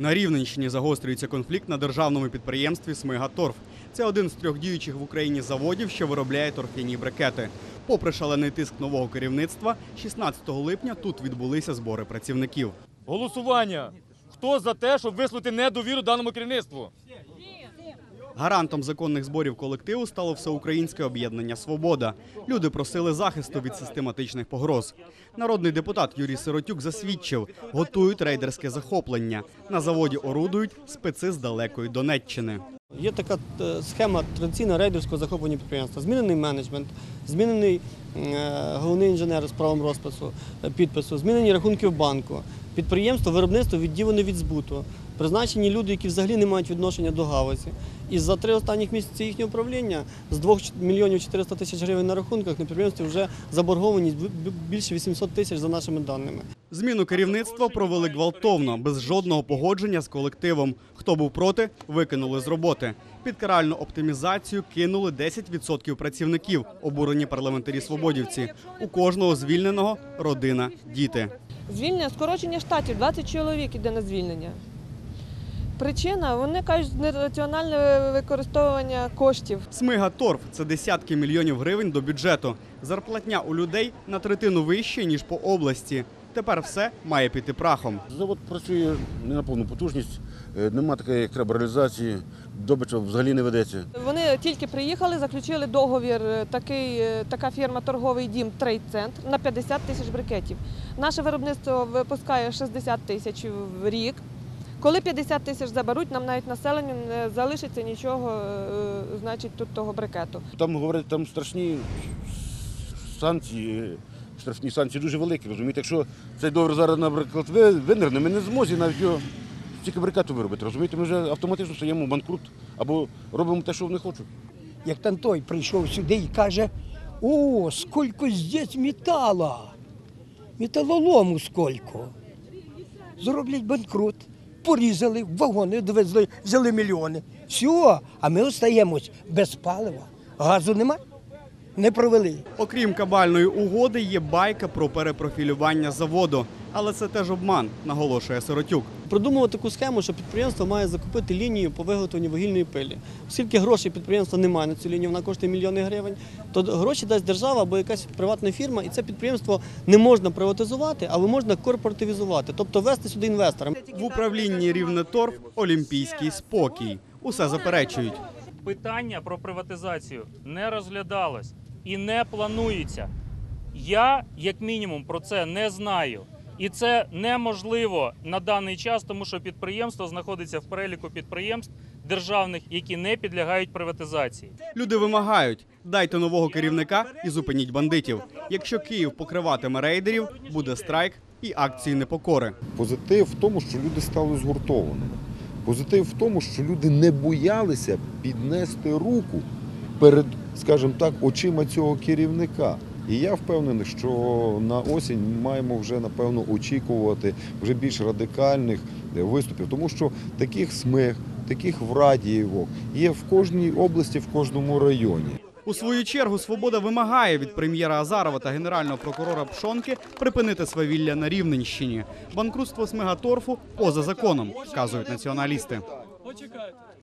На Рівненщині загострюється конфлікт на державному підприємстві Смигаторф. Це один з трьох діючих в Україні заводів, що виробляє торфяні брикети. Попри шалений тиск нового керівництва, 16 липня тут відбулися збори працівників. Голосування. Хто за те, щоб висловити недовіру даному керівництву? Гарантом законних зборів колективу стало всеукраїнське об'єднання Свобода. Люди просили захисту від систематичних погроз. Народний депутат Юрій Сиротюк засвідчив, готують рейдерське захоплення. На заводі орудують специ з далекої Донеччини. Є така е, схема традиційного рейдерського захоплення підприємства. Змінений менеджмент, змінений е, головний інженер з правом розпису, е, підпису, змінені рахунки в банку. Підприємство, виробництво відділене від збуту. Призначені люди, які взагалі не мають відношення до галузі. І за три останніх місяці їхнього управління з 2 мільйонів 400 тисяч гривень на рахунках на підприємстві вже заборгованість більше 800 тисяч за нашими даними. Зміну керівництва провели гвалтовно, без жодного погодження з колективом. Хто був проти, викинули з роботи. Під каральну оптимізацію кинули 10% працівників, обурені парламентарі свободівці. У кожного звільненого родина, діти. Звільнення, скорочення штатів, 20 чоловік іде на звільнення. Причина, вони кажуть, нераціональне використовування коштів. Смига торф це десятки мільйонів гривень до бюджету. Зарплатня у людей на третину вище ніж по області. Тепер все має піти прахом. Завод працює не на повну потужність, е, нема такої, як треба реалізації, добича взагалі не ведеться. Вони тільки приїхали, заключили договір. е, Такий, е, така фірма торговий дім Трейд Центр на 50 тисяч брикетів. Наше виробництво випускає 60 тисяч в рік. Коли 50 тисяч заберуть, нам навіть населенню не залишиться нічого, е, значить, тут того брикету. Там говорять, там страшні санкції, штрафні санкції дуже великі. Розумієте, якщо цей договір зараз, наприклад, винерне, ми не зможемо навіть його стільки брикету виробити. Розумієте, ми вже автоматично стаємо банкрут або робимо те, що вони хочуть. як там той прийшов сюди і каже: О, скільки здесь метала! Металолому скільки. Зроблять банкрут, порізали, вагони довезли, взяли мільйони. Все, а ми остаємось без палива. Газу немає. не провели. Окрім кабальної угоди, є байка про перепрофілювання заводу. Але це теж обман, наголошує Сиротюк. Продумував таку схему, що підприємство має закупити лінію по виготовленню вугільної пилі. Оскільки грошей підприємства немає на цю лінію, вона коштує мільйони гривень, то гроші дасть держава або якась приватна фірма, і це підприємство не можна приватизувати, але можна корпоративізувати, тобто ввести сюди інвестора. В управлінні Рівнеторф олімпійський спокій. Усе заперечують. питання про приватизацію не розглядалось і не планується. Я, як мінімум, про це не знаю. І це неможливо на даний час, тому що підприємство знаходиться в переліку підприємств державних, які не підлягають приватизації. Люди вимагають: дайте нового керівника і зупиніть бандитів. Якщо Київ покриватиме рейдерів, буде страйк і акції непокори. Позитив в тому, що люди стали згуртованими. Позитив в тому, що люди не боялися піднести руку перед, скажімо так, очима цього керівника. І я впевнений, що на осінь маємо вже напевно очікувати вже більш радикальних е, виступів, тому що таких смиг, таких врадіївок є в кожній області, в кожному районі. У свою чергу свобода вимагає від прем'єра Азарова та генерального прокурора Пшонки припинити свавілля на Рівненщині. Банкрутство Смигаторфу поза законом, вказують націоналісти. Почекайте.